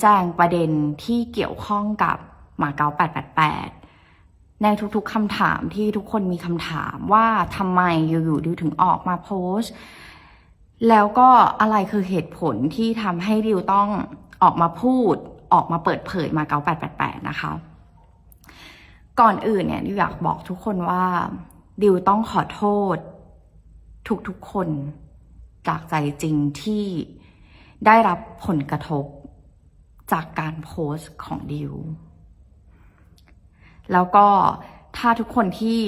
แจ้งประเด็นที่เกี่ยวข้องกับหมาเก๊า888 ในทุกๆคำถามที่ทุกคนมีคำถามว่าทำไมอยู่ๆดิวถึงออกมาโพสต์ แล้วก็อะไรคือเหตุผลที่ทำให้ดิวต้องออกมาพูด ออกมาเปิดเผยมาเก๊า888 นะคะ ก่อนอื่นเนี่ยดิวอยากบอกทุกคนว่าดิวต้องขอโทษ ทุกๆคนจากใจจริงที่ได้รับผลกระทบ จากการโพสต์ของดิว แล้วก็ถ้าทุกคนที่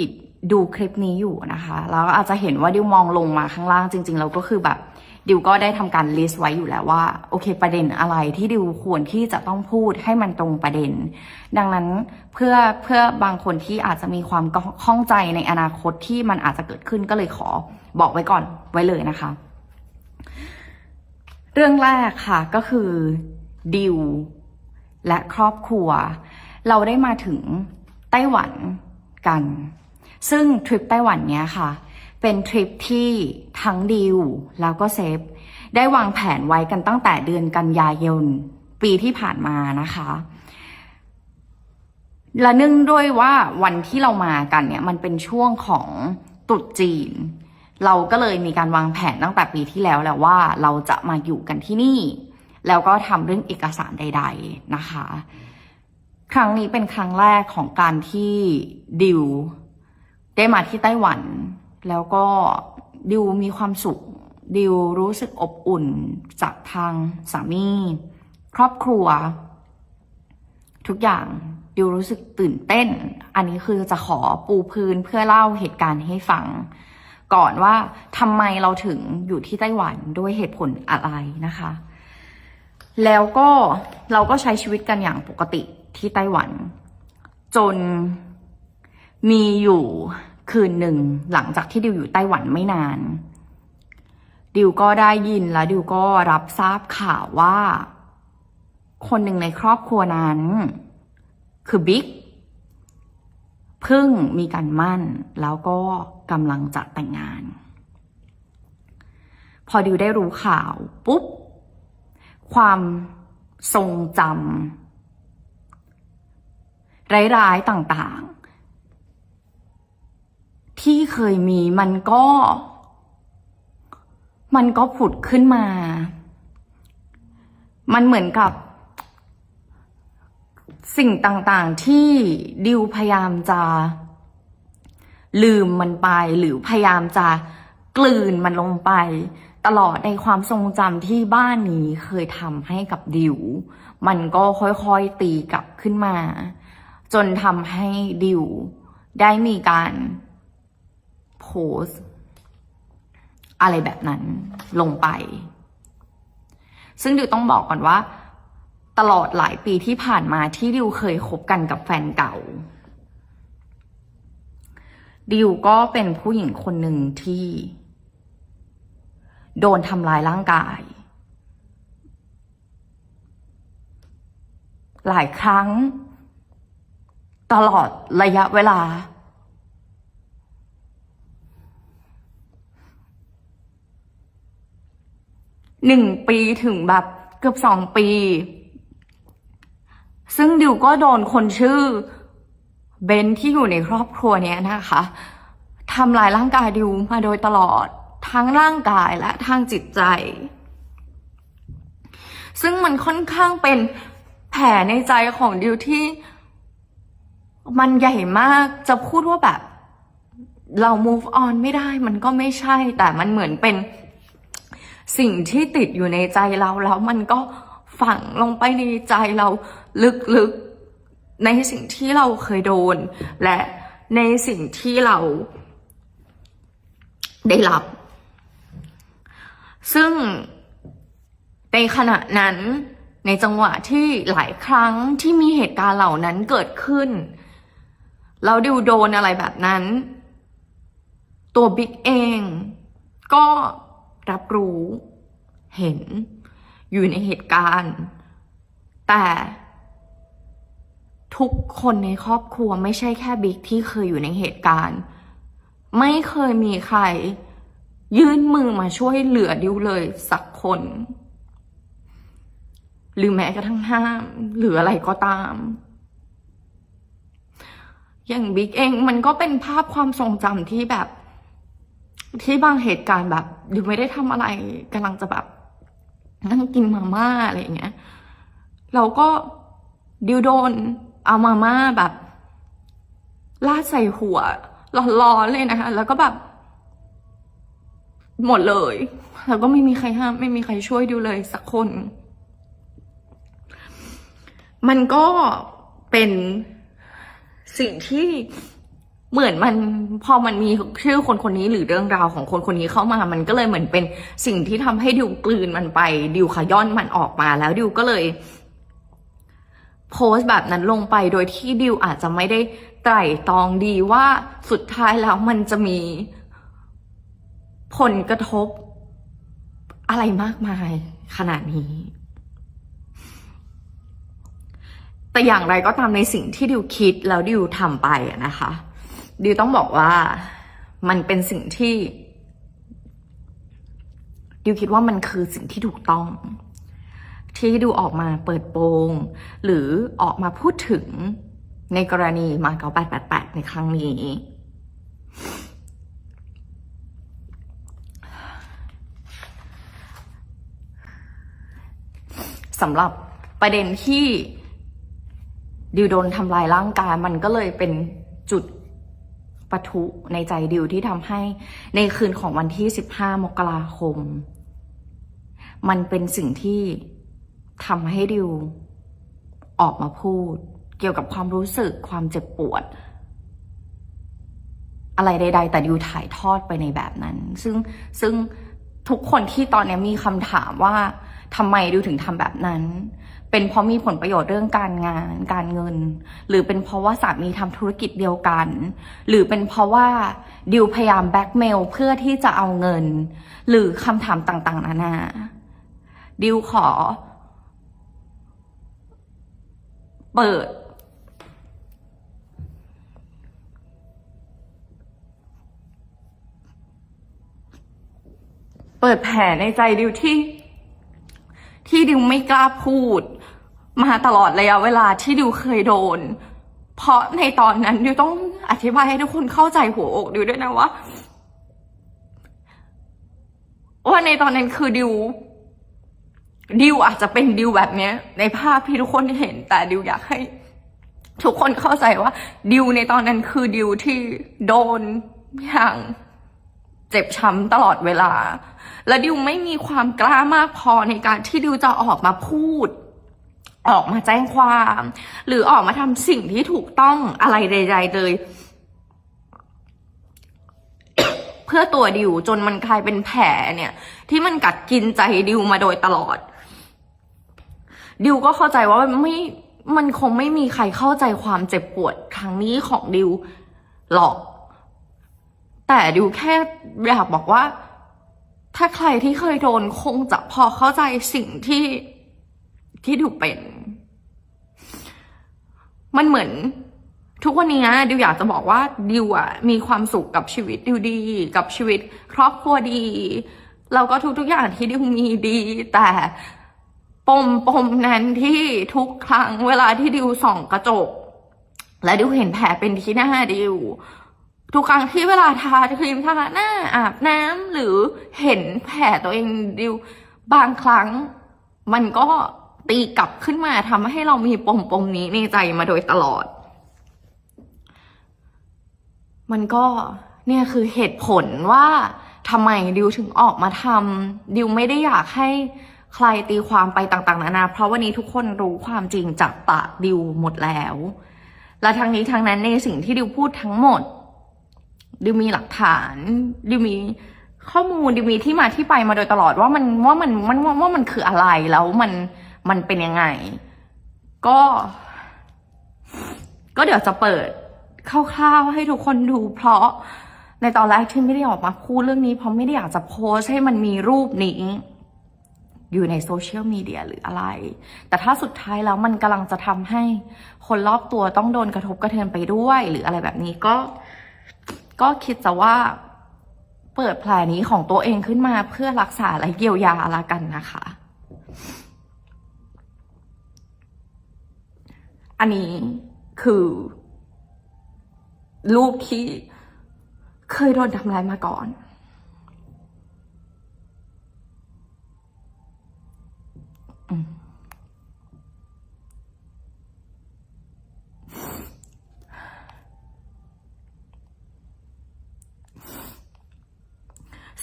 ดูคลิปนี้อยู่นะคะแล้วอาจจะเห็นว่าดิวมองลงมาข้างล่างจริงๆแล้วก็คือแบบดิวก็ได้ทำการลิสต์ไว้อยู่แล้วว่าโอเค ประเด็นอะไรที่ดิวควรที่จะต้องพูดให้มันตรงประเด็น ดังนั้นเพื่อเพื่อบางคนที่อาจจะมีความข้องใจในอนาคตที่มันอาจจะเกิดขึ้นก็เลยขอบอกไว้ก่อนไว้เลยนะคะ เรื่องแรกค่ะก็คือ ดิว และครอบครัว เราได้มาถึงไต้หวันกัน ซึ่งทริปไต้หวันเนี้ยค่ะ เป็นทริปที่ทั้งดิวแล้วก็เซฟ ได้วางแผนไว้กันตั้งแต่เดือนกันยายนปีที่ผ่านมานะคะและเนื่องด้วยว่าวันที่เรามากันเนี่ยมันเป็นช่วงของตรุษจีน เราก็เลยมีการวางแผนตั้งแต่ปีที่แล้วแล้วว่าเราจะมาอยู่กันที่นี่ แล้วก็ทำเรื่องเอกสารใด ๆนะคะ ครั้งนี้เป็นครั้งแรกของการที่ดิวได้มาที่ไต้หวัน แล้วก็ดิวมีความสุข ดิวรู้สึกอบอุ่นจากทางสามี ครอบครัว ทุกอย่างดิวรู้สึกตื่นเต้น อันนี้คือจะขอปูพื้นเพื่อเล่าเหตุการณ์ให้ฟัง ก่อนว่าทำไมเราถึงอยู่ที่ไต้หวันด้วยเหตุผลอะไรนะคะ แล้วก็เราก็ใช้ชีวิตกันอย่างปกติที่ไต้หวัน จนมีอยู่คืนหนึ่งหลังจากที่ดิวอยู่ไต้หวันไม่นาน ดิวก็ได้ยินและดิวก็รับทราบข่าวว่า คนหนึ่งในครอบครัวนั้น คือบิ๊กเพิ่งมีการมั่นแล้วก็กำลังจะแต่งงาน พอดิวได้รู้ข่าวปุ๊บ ความทรงจำร้ายๆต่างๆ ที่เคยมีมันก็ มันก็ผุดขึ้นมา มันเหมือนกับสิ่งต่างๆที่ดิวพยายามจะ ลืมมันไปหรือพยายามจะกลืนมันลงไป ตลอดในความทรงจำที่บ้านนี้เคยทำให้กับดิว มันก็ค่อยๆตีกลับขึ้นมา จนทำให้ดิว ได้มีการโพสอะไรแบบนั้นลงไป ซึ่งดิวต้องบอกก่อนว่า ตลอดหลายปีที่ผ่านมาที่ดิวเคยคบกันกับแฟนเก่า ดิวก็เป็นผู้หญิงคนหนึ่งที่ โดนทำลายร่างกาย หลายครั้ง ตลอดระยะเวลา หนึ่งปีถึงแบบเกือบสองปี ซึ่งดิวก็โดนคนชื่อเบนที่อยู่ในครอบครัวเนี้ยนะคะทำลายร่างกายดิวมาโดยตลอด ทั้งร่างกายและทางจิตใจ ซึ่งมันค่อนข้างเป็นแผลในใจของดิวที่ มันใหญ่มากจะพูดว่าแบบ เรา move on ไม่ได้มันก็ไม่ใช่ แต่มันเหมือนเป็นสิ่งที่ติดอยู่ในใจเราแล้วมันก็ฝังลงไปในใจเราลึกๆ ในสิ่งที่เราเคยโดน และในสิ่งที่เราได้รับ ซึ่งในขณะนั้นในจังหวะที่หลายครั้งที่มีเหตุการณ์เหล่านั้นเกิดขึ้นแล้วดิวโดนอะไรแบบนั้น ตัวบิ๊กเอง ก็รับรู้เห็นอยู่ในเหตุการณ์ แต่ทุกคนในครอบครัวไม่ใช่แค่บิ๊กที่เคยอยู่ในเหตุการณ์ ไม่เคยมีใคร ยื่นมือมาช่วยเหลือดิวเลยสักคน หรือแม้กระทั่งห้ามหรืออะไรก็ตาม อย่างบิ๊กเองมันก็เป็นภาพความทรงจำที่แบบ ที่บางเหตุการณ์แบบดิวไม่ได้ทำอะไรกำลังจะแบบนั่งกินมาม่าอะไรอย่างเงี้ยเราก็ดิวโดนเอามาม่าแบบลาดใส่หัวร้อนๆเลยนะคะ แล้วก็แบบ หมดเลยแล้วก็ไม่มีใครห้าม ไม่มีใครช่วยดิวเลยสักคน มันก็เป็นสิ่งที่เหมือนมันพอมันมีชื่อคนคนนี้หรือเรื่องราวของคนคนนี้เข้ามา มันก็เลยเหมือนเป็นสิ่งที่ทำให้ดิวกลืนมันไปดิวขย้อนมันออกมาแล้วดิวก็เลยโพสต์แบบนั้นลงไปโดยที่ดิวอาจจะไม่ได้ไตร่ตรองดีว่าสุดท้ายแล้วมันจะมี ผลกระทบอะไรมากมายขนาดนี้ แต่อย่างไรก็ตามในสิ่งที่ดิวคิดแล้วดิวทำไปนะคะ ดิวต้องบอกว่ามันเป็นสิ่งที่ ดิวคิดว่ามันคือสิ่งที่ถูกต้อง ที่ดิวออกมาเปิดโปง หรือออกมาพูดถึงในกรณีมาเก๊า888 ในครั้งนี้ สำหรับประเด็นที่ดิวโดนทำลายร่างกายมันก็เลยเป็นจุดปะทุในใจดิวที่ทำให้ในคืนของวันที่ 15 มกราคม มันเป็นสิ่งที่ทำให้ดิวออกมาพูด เกี่ยวกับความรู้สึกความเจ็บปวด อะไรใด ๆ แต่ดิวถ่ายทอดไปในแบบนั้น ซึ่งซึ่งทุกคนที่ตอนนี้มีคำถามว่า ทำไมดิวถึงทำแบบนั้น เป็นเพราะมีผลประโยชน์เรื่องการงาน การเงิน หรือเป็นเพราะว่าสามีทำธุรกิจเดียวกัน หรือเป็นเพราะว่าดิวพยายามแบ็กเมลเพื่อที่จะเอาเงิน หรือคำถามต่างๆ นานา ดิวขอ เปิดเปิดแผลในใจดิวที่ ที่ดิวไม่กล้าพูด มาตลอดระยะเวลาที่ดิวเคยโดน เพราะในตอนนั้นดิวต้องอธิบายให้ทุกคนเข้าใจหัวอกดิวด้วยนะว่าว่าในตอนนั้นคือดิวดิวอาจจะเป็นดิวแบบเนี้ย ในภาพที่ทุกคนเห็น แต่ดิวอยากให้ ทุกคนเข้าใจว่าดิวในตอนนั้นคือดิวที่โดนอย่าง เจ็บช้ำตลอดเวลา และดิวไม่มีความกล้ามากพอในการที่ดิวจะออกมาพูด ออกมาแจ้งความ หรือออกมาทำสิ่งที่ถูกต้องอะไรใด ๆ เลย เพื่อตัวดิวจนมันกลายเป็นแผลเนี่ย ที่มันกัดกินใจดิวมาโดยตลอด ดิวก็เข้าใจว่าไม่มันคงไม่มีใครเข้าใจความเจ็บปวดครั้งนี้ของดิวหรอก แต่ดิวแค่อยากบอกว่า ถ้าใครที่เคยโดนคงจะพอเข้าใจสิ่งที่ที่ดิวเป็น มันเหมือน ทุกวันนี้ดิวอยากจะบอกว่าดิวอะมีความสุขกับชีวิตดิวดี กับชีวิต ครอบครัวดีแล้วก็ทุกๆอย่างที่ดิวมีดี แต่ปมปมนั้นที่ทุกครั้งเวลาที่ดิวส่องกระจก และดิวเห็นแผลเป็นที่หน้าดิว ทุกครั้งที่เวลาทาครีมทาหน้าอาบน้ำหรือเห็นแผลตัวเองดิวบางครั้ง มันก็ตีกลับขึ้นมาทำให้เรามีปมปมนี้ในใจมาโดยตลอด มันก็เนี่ยคือเหตุผลว่าทำไมดิวถึงออกมาทำดิวไม่ได้อยากให้ใครตีความไปต่างๆนานาเพราะวันนี้ทุกคนรู้ความจริงจากปากดิวหมดแล้ว และทั้งนี้ทั้งนั้นในสิ่งที่ดิวพูดทั้งหมด ดิวมีหลักฐานดิวมีข้อมูลดิวมีที่มาที่ไปมาโดยตลอดว่ามันว่ามันมันว่ามันคืออะไรแล้วมันมันเป็นยังไง ก็ ก็เดี๋ยวจะเปิดคร่าวๆให้ทุกคนดูเพราะในตอนแรกที่ไม่ได้ออกมาพูดเรื่องนี้เพราะไม่ได้อยากจะโพสให้มันมีรูปนี้ อยู่ในโซเชียลมีเดียหรืออะไร แต่ถ้าสุดท้ายแล้วมันกำลังจะทำให้คนรอบตัวต้องโดนกระทบกระเทือนไปด้วย หรืออะไรแบบนี้ก็ ก็คิดจะว่าเปิดแผลนี้ของตัวเองขึ้นมาเพื่อรักษาและเยียวยาละกันนะคะ อันนี้คือลูกที่เคยโดนทำร้ายมาก่อน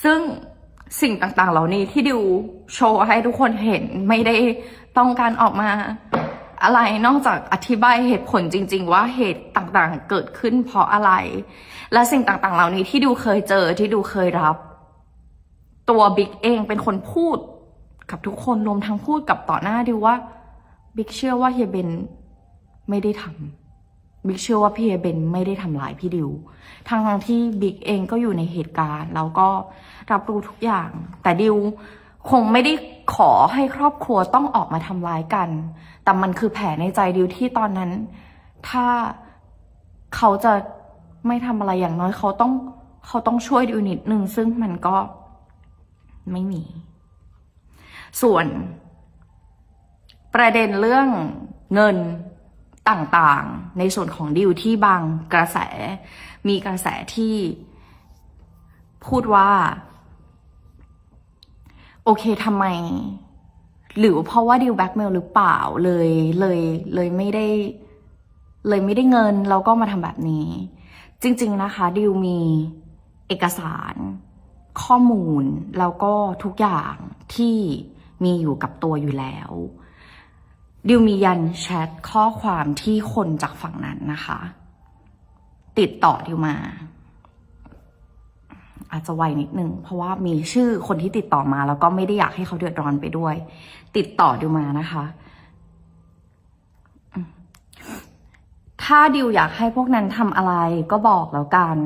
ซึ่งสิ่งต่างๆ เหล่านี้ที่ดิวโชว์ให้ทุกคนเห็นไม่ได้ต้องการออกมาอะไรนอกจากอธิบายเหตุผลจริง ๆ ว่าเหตุต่างๆ เกิดขึ้นเพราะอะไร และสิ่งต่างๆ เหล่านี้ที่ดิวเคยเจอที่ดิวเคยรับ ตัวบิ๊กเองเป็นคนพูดกับทุกคนรวมทั้งพูดกับต่อหน้าดิวว่าบิ๊กเชื่อว่าเฮียเบนไม่ได้ทำ บิ๊กเชื่อว่าพี่เอเบนไม่ได้ทำร้ายพี่ดิวทางทางที่บิ๊กเองก็อยู่ในเหตุการณ์แล้วก็รับรู้ทุกอย่าง แต่ดิวคงไม่ได้ขอให้ครอบครัวต้องออกมาทำร้ายกัน แต่มันคือแผลในใจดิวที่ตอนนั้น ถ้าเขาจะไม่ทำอะไรอย่างน้อยเขาต้องเขาต้องช่วยดิวนิดนึงซึ่งมันก็ไม่มี ส่วน ประเด็นเรื่องเงิน ต่างๆ ในส่วนของดิวที่บางกระแส มีกระแสที่พูดว่า โอเคทำไม หรือเพราะว่าดิวแบ็กเมลหรือเปล่าเลยเลยเลยไม่ได้ เลยไม่ได้เงินแล้วก็มาทำแบบนี้ จริง ๆ นะคะ ดิวมีเอกสาร ข้อมูลแล้วก็ทุกอย่างที่มีอยู่กับตัวอยู่แล้ว ดิวมียันแชทข้อความที่คนจากฝั่งนั้นนะคะ ติดต่อดิวมา อาจจะไวนิดนึง เพราะว่ามีชื่อคนที่ติดต่อมา แล้วก็ไม่ได้อยากให้เขาเดือดร้อนไปด้วย ติดต่อดิวมานะคะ ถ้าดิวอยากให้พวกนั้นทำอะไรก็บอกแล้วกัน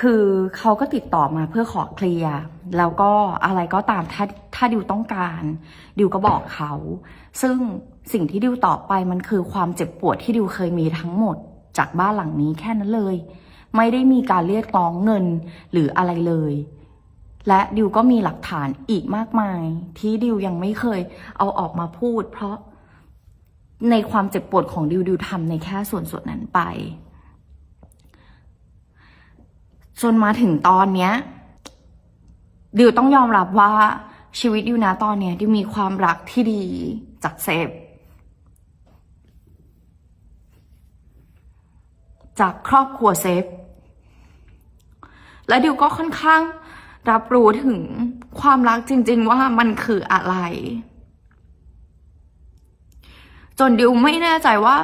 คือเขาก็ติดต่อมาเพื่อขอเคลียร์แล้วก็อะไรก็ตามถ้าถ้าดิวต้องการดิวก็บอกเขา ซึ่งสิ่งที่ดิวตอบไปมันคือความเจ็บปวดที่ดิวเคยมีทั้งหมด จากบ้านหลังนี้แค่นั้นเลย ไม่ได้มีการเรียกร้องเงินหรืออะไรเลย และดิวก็มีหลักฐานอีกมากมาย ที่ดิวยังไม่เคยเอาออกมาพูด เพราะในความเจ็บปวดของดิวดิวทำในแค่ส่วนส่วนนั้นไป จนมาถึงตอนเนี้ยดิวต้องยอมรับว่าชีวิตดิวนะตอนเนี้ยดิวมีความรักที่ดีจากเซฟจากครอบครัวเซฟ และดิวก็ค่อนข้างรับรู้ถึงความรักจริง ๆ ว่ามันคืออะไร จนดิวไม่แน่ใจว่า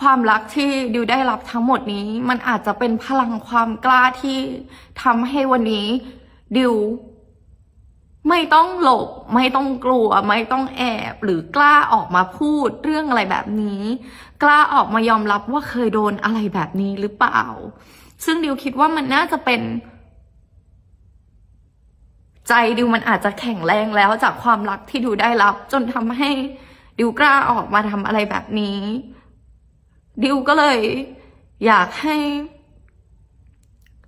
ความรักที่ดิวได้รับทั้งหมดนี้ มันอาจจะเป็นพลังความกล้าที่ทำให้วันนี้ดิวไม่ต้องหลบ ไม่ต้องกลัว ไม่ต้องแอบ หรือกล้าออกมาพูดเรื่องอะไรแบบนี้ กล้าออกมายอมรับว่าเคยโดนอะไรแบบนี้หรือเปล่า ซึ่งดิวคิดว่ามันน่าจะเป็น ใจดิวมันอาจจะแข็งแรงแล้วจากความรักที่ดิวได้รับ จนทำให้ดิวกล้าออกมาทำอะไรแบบนี้ ดิวก็เลยอยากให้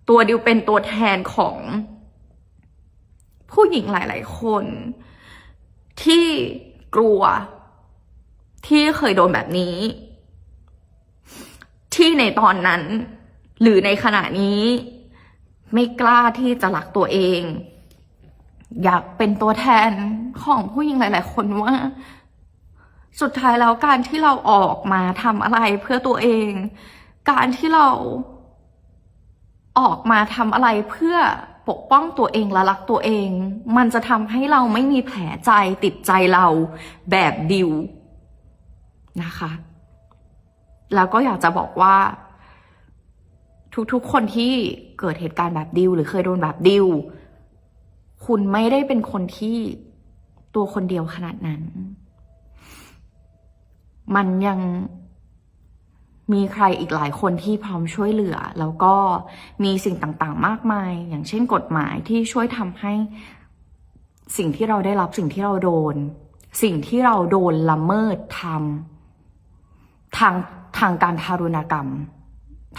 ตัวดิวเป็นตัวแทนของผู้หญิงหลาย ๆ คน ที่กลัว ที่เคยโดนแบบนี้ ที่ในตอนนั้น หรือในขณะนี้ ไม่กล้าที่จะรักตัวเอง อยากเป็นตัวแทนของผู้หญิงหลาย ๆ คนว่า สุดท้ายแล้วการที่เราออกมาทำอะไรเพื่อตัวเอง การที่เราออกมาทำอะไรเพื่อปกป้องตัวเองและรักตัวเอง มันจะทำให้เราไม่มีแผลใจติดใจเราแบบดิวนะคะ แล้วก็อยากจะบอกว่า ทุกๆคนที่เกิดเหตุการณ์แบบดิวหรือเคยโดนแบบดิวคุณไม่ได้เป็นคนที่ตัวคนเดียวขนาดนั้น มันยังมีใครอีกหลายคนที่พร้อมช่วยเหลือ แล้วก็มีสิ่งต่างๆ มากมาย อย่างเช่นกฎหมายที่ช่วยทำให้สิ่งที่เราได้รับสิ่งที่เราโดน สิ่งที่เราโดนละเมิดทำทางทางการทารุณกรรม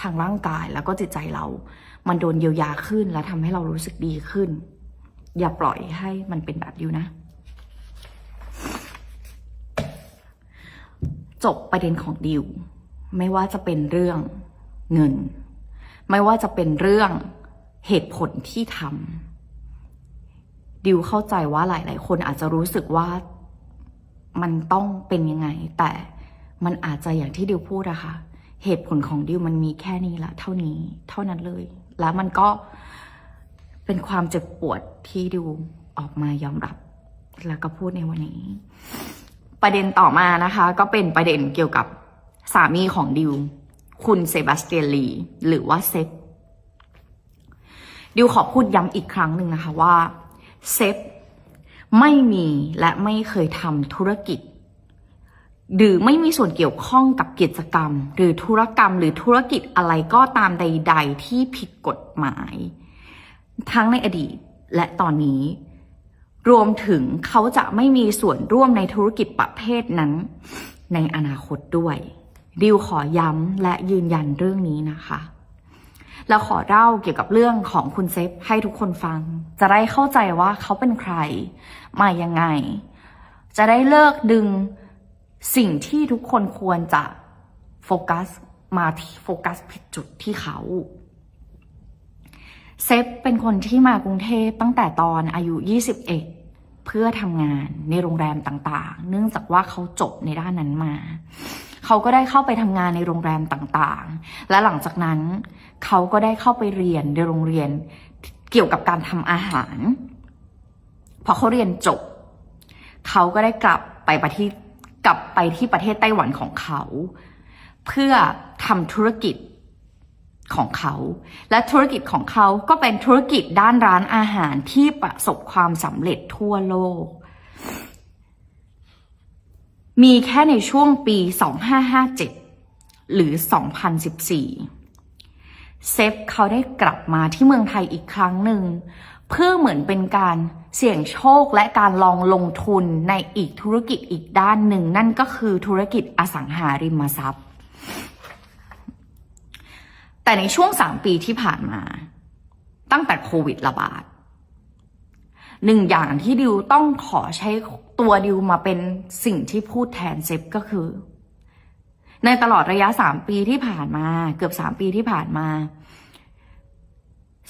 ทางร่างกายแล้วก็จิตใจเรา มันโดนเยียวยาขึ้นและทำให้เรารู้สึกดีขึ้น อย่าปล่อยให้มันเป็นแบบอยู่นะ จบประเด็นของดิว ไม่ว่าจะเป็นเรื่องเงิน ไม่ว่าจะเป็นเรื่องเหตุผลที่ทำดิวเข้าใจว่าหลาย ๆ คนอาจจะรู้สึกว่ามันต้องเป็นยังไง แต่มันอาจจะอย่างที่ดิวพูดอะค่ะเหตุผลของดิวมันมีแค่นี้ละเท่านี้เท่านั้นเลย แล้วมันก็เป็นความเจ็บปวดที่ดิวออกมายอมรับ แล้วก็พูดในวันนี้ ประเด็นต่อมานะคะ ก็เป็นประเด็นเกี่ยวกับสามีของดิว คุณเซบาสเตียนลี หรือว่าเซฟดิวขอพูดย้ำอีกครั้งหนึ่งนะคะว่าเซฟไม่มีและไม่เคยทำธุรกิจ หรือไม่มีส่วนเกี่ยวข้องกับกิจกรรม หรือธุรกรรมหรือธุรกิจอะไรก็ตามใด ๆ ที่ผิดกฎหมาย ทั้งในอดีตและตอนนี้ รวมถึงเขาจะไม่มีส่วนร่วมในธุรกิจประเภทนั้น ในอนาคตด้วยดิวขอย้ำและยืนยันเรื่องนี้นะคะแล้วขอเล่าเกี่ยวกับเรื่องของคุณเซฟให้ทุกคนฟัง จะได้เข้าใจว่าเขาเป็นใคร มายังไง จะได้เลิกดึงสิ่งที่ทุกคนควรจะโฟกัสมาที่โฟกัสผิดจุดที่เขา เซฟเป็นคนที่มากรุงเทพตั้งแต่ตอนอายุ 21 เพื่อทำงานในโรงแรมต่างๆ เนื่องจากว่าเขาจบในด้านนั้นมา เขาก็ได้เข้าไปทำงานในโรงแรมต่างๆ และหลังจากนั้นเขาก็ได้เข้าไปเรียนในโรงเรียนเกี่ยวกับการทำอาหาร พอเขาเรียนจบ เขาก็ได้กลับไปประเทศกลับไปที่ประเทศไต้หวันของเขา เพื่อทำธุรกิจ ของเขา และธุรกิจของเขาก็เป็นธุรกิจด้านร้านอาหารที่ประสบความสำเร็จทั่วโลก มีแค่ในช่วงปี 2557 หรือ 2014 เซฟเขาได้กลับมาที่เมืองไทยอีกครั้งหนึ่ง เพื่อเหมือนเป็นการเสี่ยงโชคและการลองลงทุนในอีกธุรกิจอีกด้านหนึ่ง นั่นก็คือธุรกิจอสังหาริมทรัพย์ แต่ในช่วงสามปีที่ผ่านมา ตั้งแต่โควิดระบาดหนึ่งอย่างที่ดิวต้องขอใช้ตัวดิวมาเป็นสิ่งที่พูดแทนเซฟก็คือ ในตลอดระยะสามปีที่ผ่านมา เกือบสามปีที่ผ่านมา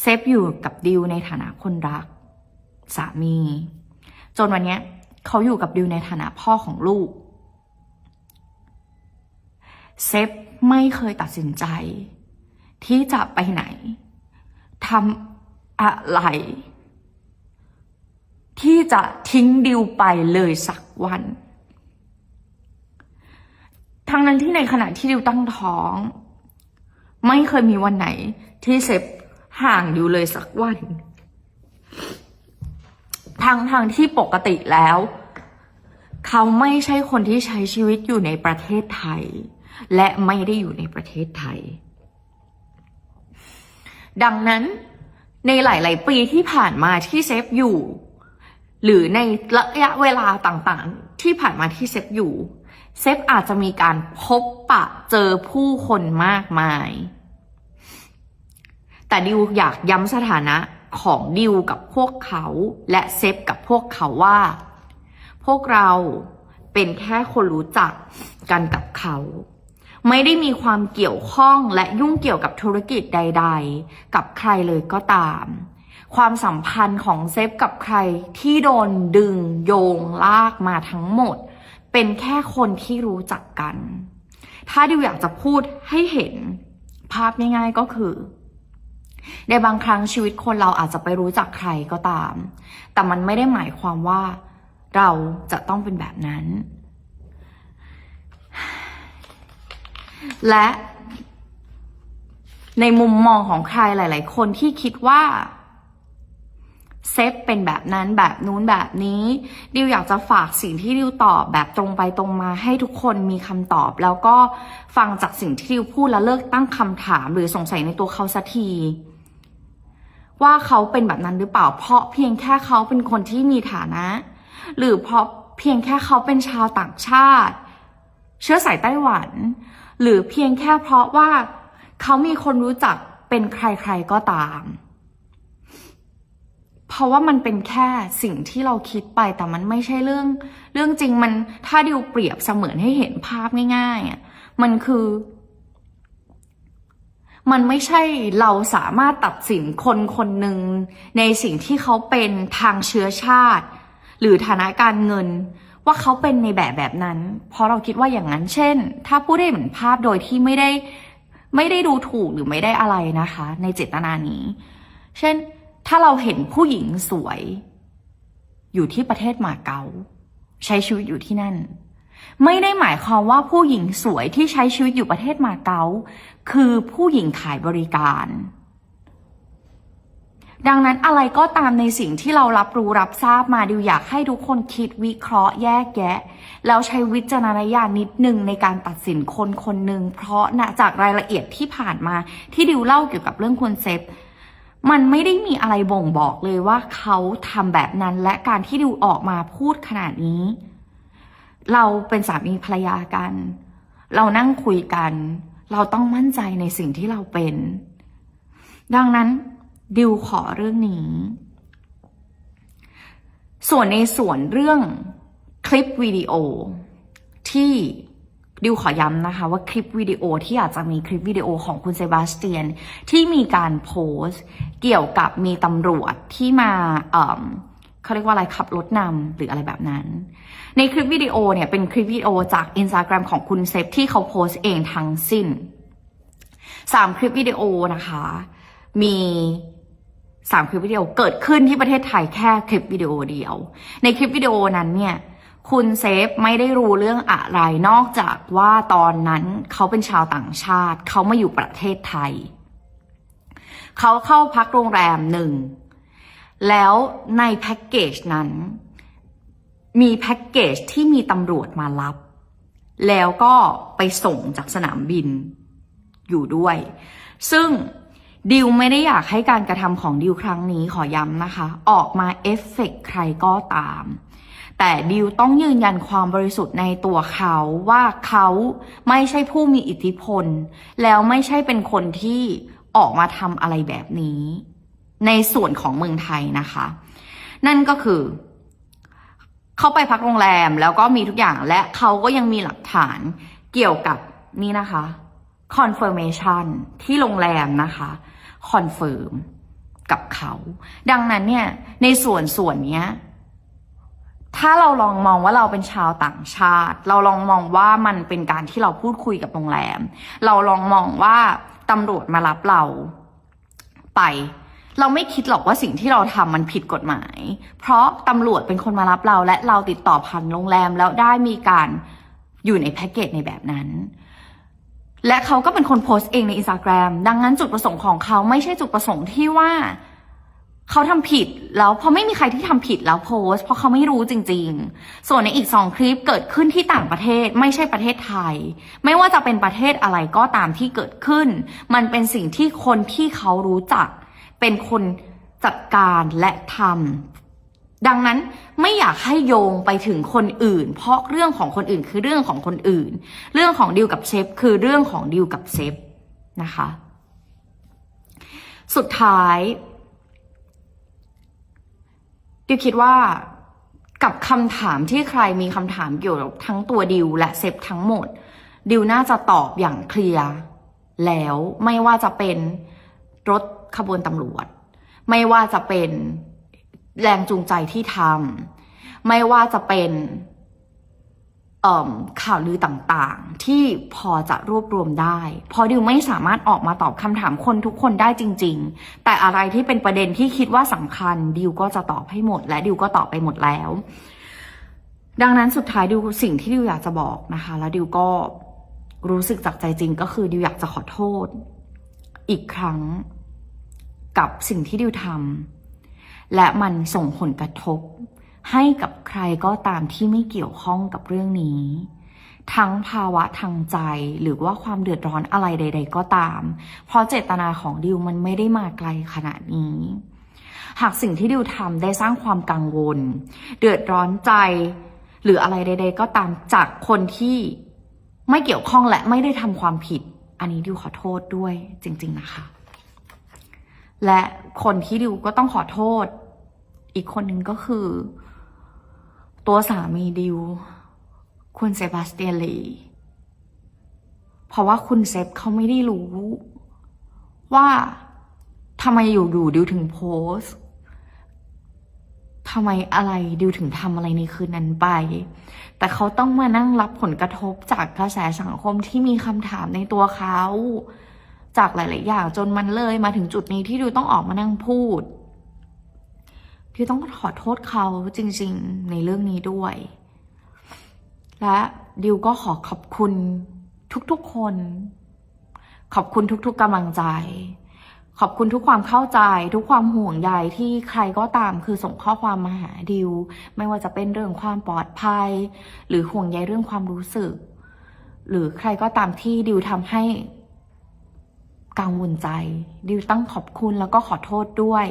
เซฟอยู่กับดิวในฐานะคนรัก สามี จนวันนี้เขาอยู่กับดิวในฐานะพ่อของลูก เซฟไม่เคยตัดสินใจ ที่จะไปไหนทำอะไร ที่จะทิ้งดิวไปเลยสักวันทั้งนั้นที่ในขณะที่ดิวตั้งท้อง ไม่เคยมีวันไหนที่เซฟห่างดิวเลยสักวันทั้งทางที่ปกติแล้ว เขาไม่ใช่คนที่ใช้ชีวิตอยู่ในประเทศไทย และไม่ได้อยู่ในประเทศไทย ดังนั้นในหลาย ๆ ปีที่ผ่านมาที่เซฟอยู่ หรือในระยะเวลาต่าง ๆ ที่ผ่านมาที่เซฟอยู่ เซฟอาจจะมีการพบปะเจอผู้คนมากมาย แต่ดิวอยากย้ำสถานะของดิวกับพวกเขา และเซฟกับพวกเขาว่า พวกเราเป็นแค่คนรู้จักกันกับเขา ไม่ได้มีความเกี่ยวข้องและยุ่งเกี่ยวกับธุรกิจใด ๆ กับใครเลยก็ตาม ความสัมพันธ์ของเซฟกับใครที่โดนดึงโยงลากมาทั้งหมด เป็นแค่คนที่รู้จักกัน ถ้าดิวอยากจะพูดให้เห็นภาพง่ายๆก็คือ ในบางครั้งชีวิตคนเราอาจจะไปรู้จักใครก็ตาม แต่มันไม่ได้หมายความว่าเราจะต้องเป็นแบบนั้น และในมุมมองของใครหลาย ๆ คนที่คิดว่าเซฟเป็นแบบนั้นแบบนู้นแบบนี้ ดิวอยากจะฝากสิ่งที่ดิวตอบแบบตรงไปตรงมาให้ทุกคนมีคำตอบ แล้วก็ฟังจากสิ่งที่ดิวพูดแล้วเลิกตั้งคำถาม หรือสงสัยในตัวเขาสักทีว่าเขาเป็นแบบนั้นหรือเปล่า เพราะเพียงแค่เขาเป็นคนที่มีฐานะ หรือเพราะเพียงแค่เขาเป็นชาวต่างชาติ เชื้อสายไต้หวัน หรือเพียงแค่เพราะว่าเขามีคนรู้จักเป็นใครๆก็ตาม เพราะว่ามันเป็นแค่สิ่งที่เราคิดไปแต่มันไม่ใช่เรื่อง เรื่องจริงมันถ้าดิวเปรียบเสมือนให้เห็นภาพง่ายๆอะมันคือ มันไม่ใช่เราสามารถตัดสินคนคนหนึ่งในสิ่งที่เขาเป็นทางเชื้อชาติ หรือฐานะการเงิน ว่าเขาเป็นในแบบแบบนั้น เพราะเราคิดว่าอย่างนั้น เช่น ถ้าพูดได้เหมือนภาพโดยที่ไม่ได้ไม่ได้ดูถูกหรือไม่ได้อะไรนะคะ ในเจตนานี้ เช่น ถ้าเราเห็นผู้หญิงสวย อยู่ที่ประเทศมาเก๊าใช้ชีวิตอยู่ที่นั่น ไม่ได้หมายความว่าผู้หญิงสวยที่ใช้ชีวิตอยู่ประเทศมาเก๊าคือผู้หญิงขายบริการ ดังนั้นอะไรก็ตามในสิ่งที่เรารับรู้รับทราบมาดิวอยากให้ทุกคนคิดวิเคราะห์แยกแยะ แล้วใช้วิจารณญาณนิดหนึ่งในการตัดสินคนคนหนึ่งเพราะนะจากรายละเอียดที่ผ่านมาที่ดิวเล่าเกี่ยวกับเรื่องคุณเซฟมันไม่ได้มีอะไรบ่งบอกเลยว่าเขาทำแบบนั้นและการที่ดิวออกมาพูดขนาดนี้ เราเป็นสามีภรรยากัน เรานั่งคุยกัน เราต้องมั่นใจในสิ่งที่เราเป็น ดังนั้น ดิวขอเรื่องนี้ ส่วนในส่วนเรื่องคลิปวิดีโอที่ดิวขอย้ำนะคะว่าคลิปวิดีโอที่อาจจะมีคลิปวิดีโอของคุณเซบาสเตียน ที่มีการโพสต์เกี่ยวกับมีตำรวจที่มาเอ่อเขาเรียกว่าอะไรขับรถนำหรืออะไรแบบนั้น ในคลิปวิดีโอเนี่ยเป็นคลิปวิดีโอจากอินสตาแกรมของคุณเซฟที่เขาโพสต์เองทั้งสิ้นสามคลิปวิดีโอนะคะ มี สามคลิปวิดีโอเกิดขึ้นที่ประเทศไทยแค่คลิปวิดีโอเดียว ในคลิปวิดีโอนั้นเนี่ยคุณเซฟไม่ได้รู้เรื่องอะไรนอกจากว่าตอนนั้นเขาเป็นชาวต่างชาติ เขามาอยู่ประเทศไทย เขาเข้าพักโรงแรมหนึ่ง แล้วในแพ็กเกจนั้น มีแพ็กเกจที่มีตำรวจมารับ แล้วก็ไปส่งจากสนามบินอยู่ด้วย ซึ่ง ดิวไม่ได้อยากให้การกระทำของดิวครั้งนี้ขอย้ำนะคะ ออกมาเอฟเฟกต์ใครก็ตาม แต่ดิวต้องยืนยันความบริสุทธิ์ในตัวเขาว่าเขาไม่ใช่ผู้มีอิทธิพล แล้วไม่ใช่เป็นคนที่ออกมาทำอะไรแบบนี้ ในส่วนของเมืองไทยนะคะ นั่นก็คือเขาไปพักโรงแรมแล้วก็มีทุกอย่างและเขาก็ยังมีหลักฐานเกี่ยวกับนี่นะคะ confirmation ที่โรงแรมนะคะ confirm กับเขา ดังนั้นเนี่ยในส่วนส่วนเนี้ยถ้าเราลองมองว่าเราเป็นชาวต่างชาติ เราลองมองว่ามันเป็นการที่เราพูดคุยกับโรงแรม เราลองมองว่าตำรวจมารับเราไป เราไม่คิดหรอกว่าสิ่งที่เราทำมันผิดกฎหมาย เพราะตำรวจเป็นคนมารับเราและเราติดต่อผ่านโรงแรมแล้วได้มีการอยู่ในแพ็กเกจในแบบนั้น และเขาก็เป็นคนโพสต์เองในอินสตาแกรมดังนั้นจุดประสงค์ของเขาไม่ใช่จุดประสงค์ที่ว่าเขาทำผิดแล้วพราะไม่มีใครที่ทำผิดแล้วโพสต์เพราะเขาไม่รู้จริง ๆ ส่วนในอีกสองคลิปเกิดขึ้นที่ต่างประเทศไม่ใช่ประเทศไทย ไม่ว่าจะเป็นประเทศอะไรก็ตามที่เกิดขึ้น มันเป็นสิ่งที่คนที่เขารู้จัก เป็นคนจัดการและทำ ดังนั้นไม่อยากให้โยงไปถึงคนอื่น เพราะเรื่องของคนอื่นคือเรื่องของคนอื่น เรื่องของดิวกับเชฟคือเรื่องของดิวกับเชฟนะคะ สุดท้ายดิวคิดว่ากับคำถามที่ใครมีคำถามเกี่ยวกับทั้งตัวดิวและเซฟทั้งหมด ดิวน่าจะตอบอย่างเคลียร์แล้วไม่ว่าจะเป็นรถขบวนตำรวจ ไม่ว่าจะเป็น แรงจูงใจที่ทำไม่ว่าจะเป็นข่าวลือต่างๆ ที่พอจะรวบรวมได้พราะดิวไม่สามารถออกมาตอบคำถามคนทุกคนได้จริง ๆ แต่อะไรที่เป็นประเด็นที่คิดว่าสำคัญ ดิวก็จะตอบให้หมด และดิวก็ตอบไปหมดแล้ว ดังนั้นสุดท้ายดิวสิ่งที่ดิวอยากจะบอกนะคะ แล้วดิวก็รู้สึกจากใจจริงก็คือดิวอยากจะขอโทษ อีกครั้งกับสิ่งที่ดิวทำ และมันส่งผลกระทบ ให้กับใครก็ตามที่ไม่เกี่ยวข้องกับเรื่องนี้ ทั้งภาวะทางใจหรือว่าความเดือดร้อนอะไรใด ๆ ก็ตาม เพราะเจตนาของดิวมันไม่ได้มาไกลขนาดนี้ หากสิ่งที่ดิวทำได้สร้างความกังวล เดือดร้อนใจ หรืออะไรใด ๆ ก็ตามจากคนที่ไม่เกี่ยวข้องและไม่ได้ทำความผิด อันนี้ดิวขอโทษด้วยจริง ๆ นะคะ และคนที่ดิวก็ต้องขอโทษ อีกคนหนึ่งก็คือ ตัวสามีดิว คุณเซบาสเตียนลี เพราะว่าคุณเซฟเขาไม่ได้รู้ ว่าทำไมอยู่ๆดิวถึงโพสทำไมอะไรดิวถึงทำอะไรในคืนนั้นไป แต่เขาต้องมานั่งรับผลกระทบจากกระแสสังคมที่มีคำถามในตัวเขา จากหลาย ๆ อย่างจนมันเลยมาถึงจุดนี้ที่ดิวต้องออกมานั่งพูดดิวต้องขอโทษเขาจริง ๆ ในเรื่องนี้ด้วย และดิวก็ขอขอบคุณทุก ๆ คน ขอบคุณทุก ๆกำลังใจ ขอบคุณทุกความเข้าใจ ทุกความห่วงใยที่ใครก็ตามคือส่งข้อความมาหาดิว ไม่ว่าจะเป็นเรื่องความปลอดภัย หรือห่วงใยเรื่องความรู้สึก หรือใครก็ตามที่ดิวทำให้ กังวลใจ ดิวตั้งขอบคุณแล้วก็ขอโทษด้วย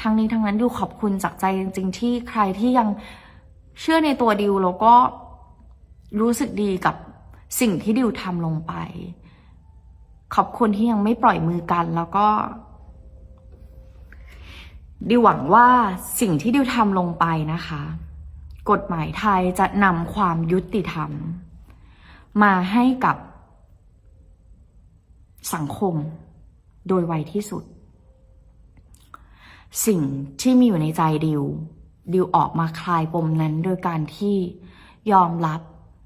ทั้งนี้ทั้งนั้นดิวขอบคุณจากใจจริง ๆ ที่ใครที่ยังเชื่อในตัวดิวแล้วก็รู้สึกดีกับสิ่งที่ดิวทำลงไป ขอบคุณที่ยังไม่ปล่อยมือกันแล้วก็ ดิวหวังว่าสิ่งที่ดิวทำลงไปนะคะ กฎหมายไทยจะนำความยุติธรรม มาให้กับ สังคม โดยไวที่สุด สิ่งที่มีอยู่ในใจดิว ดิวออกมาคลายปมนั้นโดยการที่ยอมรับ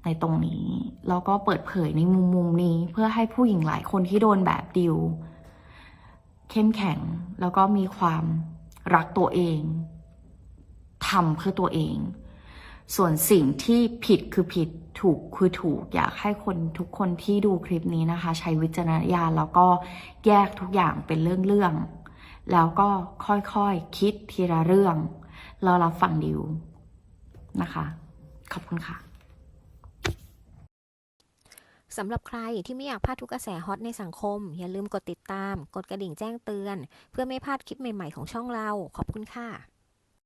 ในตรงนี้ แล้วก็เปิดเผยในมุมมุมนี้ เพื่อให้ผู้หญิงหลายคนที่โดนแบบดิว เข้มแข็งแล้วก็มีความรักตัวเองทำเพื่อตัวเอง ส่วนสิ่งที่ผิดคือผิดถูกคือถูกอยากให้คนทุกคนที่ดูคลิปนี้นะคะ ใช้วิจารณญาณแล้วก็แยกทุกอย่างเป็นเรื่องๆแล้วก็ค่อยๆคคิดทีละเรื่องแล้วรับฟังดิวนะคะ ขอบคุณค่ะสำหรับใครที่ไม่อยากพลาดทุกกระแสฮอตในสังคม อย่าลืมกดติดตาม กดกระดิ่งแจ้งเตือน เพื่อไม่พลาดคลิปใหม่ๆของช่องเรา ขอบคุณค่ะ